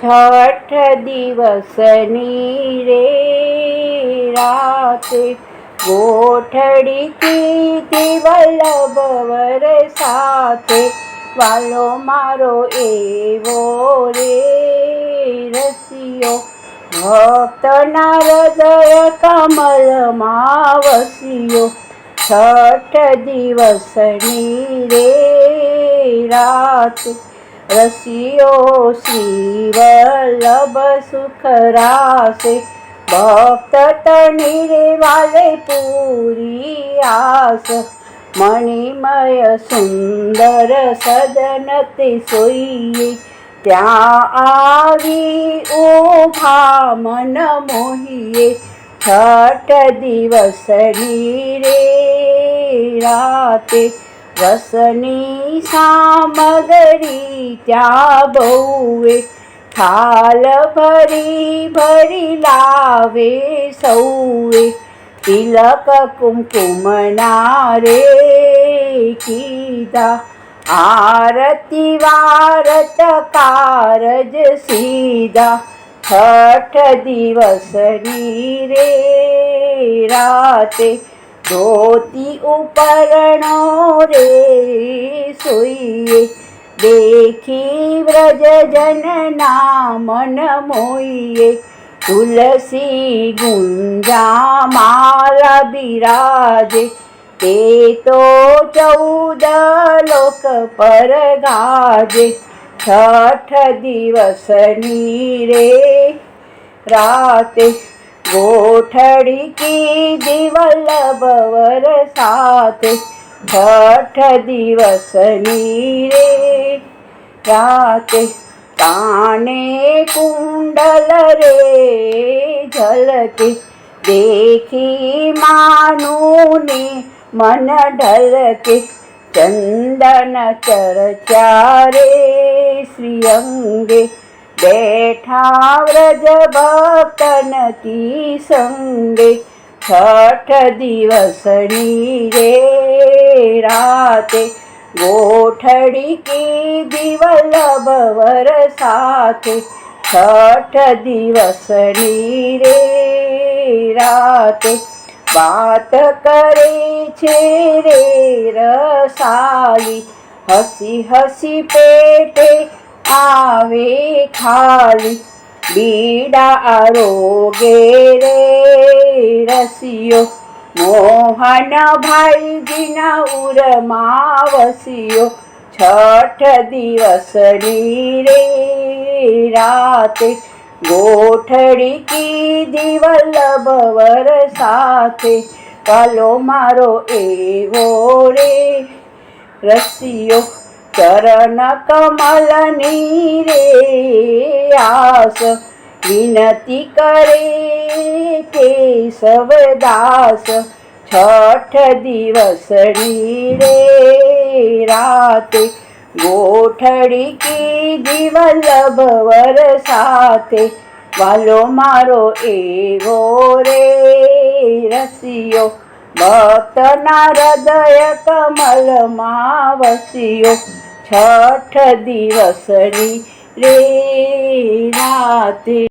છઠ દિવસની રે, રાતે ગોઠડી કીધી વલ્લભવર સાથે. વાલો મારો એવો રે, રસિયો ભક્તના હૃદય કમલમાં વસ્યો છઠ દિવસની રે, રાત रसियो श्रीवल्लभसुखरासे भक्ततनिरेवाले वाले आस। मणिमय सुन्दर सदनति सोये मन मोहिये षट दिवस नी रे रे राते। રસની સામગરી ત્યાં બહુએ થાલ ભરી ભરી લાવે સૌએ. તિલક કુમકુમના રે કીધા, આરતી વારત કારજ સીધા છઠ દિવસની રે રાતે धोती उपरणो रे सोइए देखी व्रज जन नामन मोइए तुलसी गुंजा माला बिराजे। ते तो चौद लोक पर गाज। छठ दिवस नी रे राते। રાતે કી દિવલ બવર સાથે છઠ દિવસની રે રાતે. કાને કુંડલ રે ઝલકે, દેખી માનુને મન ઢલકે. ચંદન ચર્ચા રે શ્રી અંગે બેઠા વ્રજ ભક્તનકી સંગે છઠ દિવસની રે રાતે ગોઠડી કીધી વલ્લભવર સાથે છઠ દિવસની રે રાતે વાત કરે છે રે રસાલી હસી હસી પેટે આવે ખાલી બીડા આરોગે રે રસિયો મોહન ભાઈજીના ઉરમાં વસ્યો છઠ દિવસની રે રાતે ગોઠડી કીધી વલ્લભવર સાથે કાલો મારો એવો રે રસિયો ચરણ કમલની રે આસ વિનતી કરે કેશવદાસ છઠ દિવસની રે રાતે ગોઠડી કીધી વલ્લભવર સાથે વાલો મારો એવો રે રસિયો ભક્તના હૃદય કમલમાં વસ્યો છઠ દિવસની રે રાતે